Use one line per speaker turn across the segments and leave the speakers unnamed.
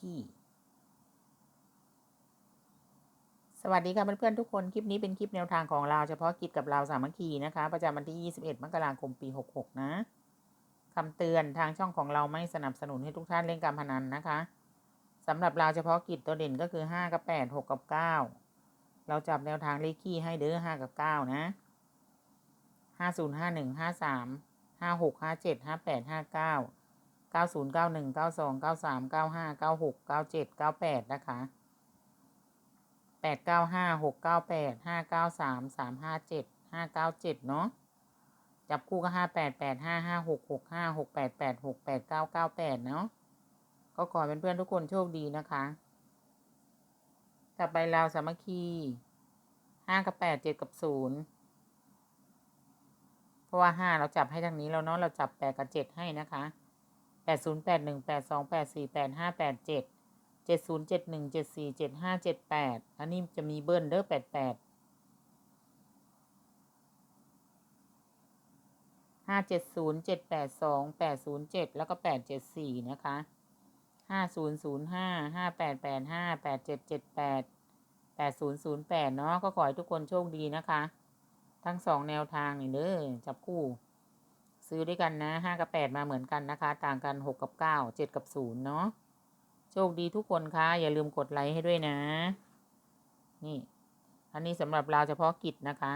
คีสวัสดีค่ะเพื่อนๆทุกคน คลิปนี้เป็นคลิปแนวทางของเราเฉพาะกิจกับเราสามัคคีนะคะ ประจำวันที่ 21 มกราคมปี 66 นะคำเตือนทางช่องของเราไม่สนับสนุนให้ทุกท่านเล่นการพนันนะคะสำหรับเราเฉพาะกิจตัวเด่นก็คือ 5 กับ 8 6 กับ 9 เราจับแนวทางเลขคี่ให้เด้อ5 กับ 9 นะ50 51 53 56 57 58 59 90 91 92 93 95 96 97 98 นะคะ 8 9 5 6 9 8 5 9 3 3 5 7 5 9 7 เนาะจับคู่ก็ 5 8 8 5 5 6 6 5 6 8 8 6 8 9 9 8 เนาะก็ขอเป็นเพื่อนทุกคนโชคดีนะคะ ต่อไปเราสามัคคี5กับ8 7กับ0เพราะว่า5เราจับให้ทางนี้แล้วเนาะเราจับ8กับ7ให้นะคะ ดศูนย์แปดหนึ่งแปดสองแปดสี่แปดห้าแปดเจ็ดเจ็ดศูนย์เจ็ดหนึ่งเจ็ดสี่เจ็ดห้าเจ็ดแปดอันนี้จะมีเบิ้ลเด้อแปดแปดห้าเจ็ดศูนย์เจ็ดแปดสองแปดศูนย์เจ็ดแล้วก็แปดเจ็ดสี่นะคะห้าศูนย์ศูนย์ห้าห้าแปดแปดห้าแปดเจ็ดเจ็ดแปดแปดศูนย์ศูนย์แปดเนาะก็ขอให้ทุกคนโชคดีนะคะ ทั้งสองแนวทางนี่เด้อจับคู่ ซื้อด้วยกันนะห้ากับแปดมาเหมือนกันนะคะ ต่างกันหกกับเก้าเจ็ดกับศูนย์เนาะโชคดีทุกคนคะอย่าลืมกดไลค์ให้ด้วยนะ นี่ อันนี้สำหรับเราเฉพาะกิจนะคะ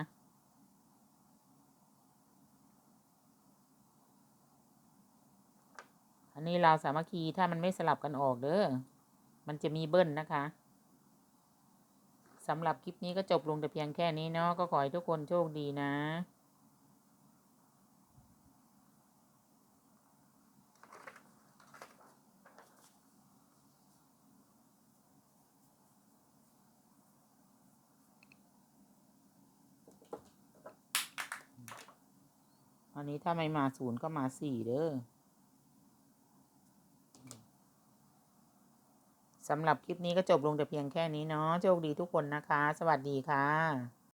อันนี้เราสามัคคีถ้ามันไม่สลับกันออกเด้อ มันจะมีเบิ้ลนะคะสำหรับคลิปนี้ก็จบลงแต่เพียงแค่นี้เนาะ ก็ขอให้ทุกคนโชคดีนะ อันนี้ถ้าไม่มาศูนย์ก็มาสี่เด้อสำหรับคลิปนี้ก็จบลงแต่เพียงแค่นี้เนาะโชคดีทุกคนนะคะ สวัสดีค่ะ